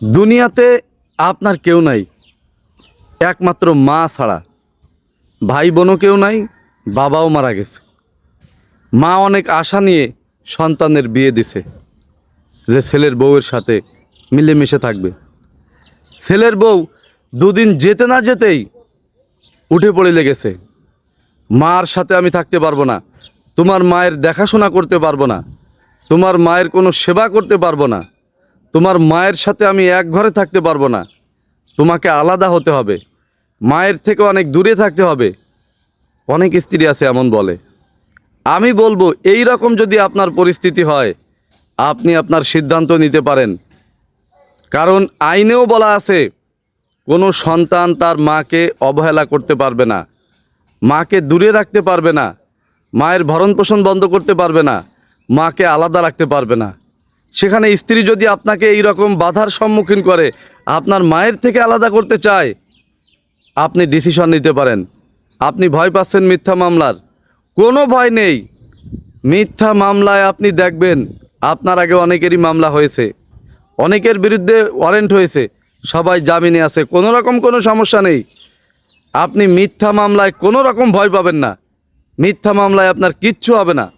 দুনিয়াতে আপনার কেউ নাই। একমাত্র মা ছাড়া। ভাই বোনও কেউ নাই, বাবাও মারা গেছে। মা অনেক আশা নিয়ে সন্তানের বিয়ে দিছে, যে ছেলের বউয়ের সাথে মিলেমিশে থাকবে। ছেলের বউ দুদিন যেতে না যেতেই উঠে পড়ে লেগেছে। মার সাথে আমি থাকতে পারব না, তোমার মায়ের দেখাশোনা করতে পারব না, তোমার মায়ের কোনো সেবা করতে পারব না। তোমার মায়ের সাথে আমি এক ঘরে থাকতে পারব না। তোমাকে আলাদা হতে হবে। মায়ের থেকে অনেক দূরে থাকতে হবে। অনেক স্ত্রী আছে এমন বলে। আমি বলব, এই রকম যদি আপনার পরিস্থিতি হয়, আপনি আপনার সিদ্ধান্ত নিতে পারেন। কারণ আইনেও বলা আছে, কোনো সন্তান তার মাকে অবহেলা করতে পারবে না। মাকে দূরে রাখতে পারবে না। মায়ের ভরণ পোষণ বন্ধ করতে পারবে না। মাকে আলাদা রাখতে পারবে না। সেখানে স্ত্রী যদি আপনাকে এই রকম বাধার সম্মুখীন করে, আপনার মায়ের থেকে আলাদা করতে চায়, আপনি ডিসিশন নিতে পারেন। আপনি ভয় পাচ্ছেন মিথ্যা মামলার। কোনো ভয় নেই। মিথ্যা মামলায় আপনি দেখবেন, আপনার আগে অনেকেরই মামলা হয়েছে। অনেকের বিরুদ্ধে ওয়ারেন্ট হয়েছে। সবাই জামিনে আছে। কোনো রকম কোনো সমস্যা নেই। আপনি মিথ্যা মামলায় কোনো রকম ভয় পাবেন না। মিথ্যা মামলায় আপনার কিচ্ছু হবে না।